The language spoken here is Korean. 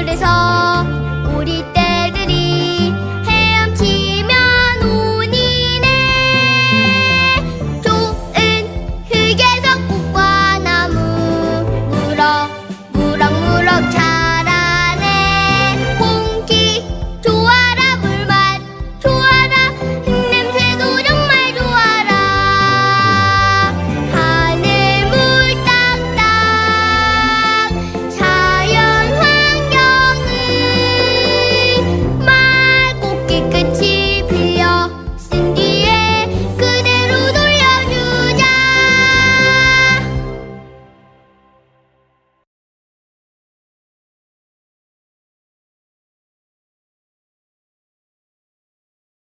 그래서 우리 때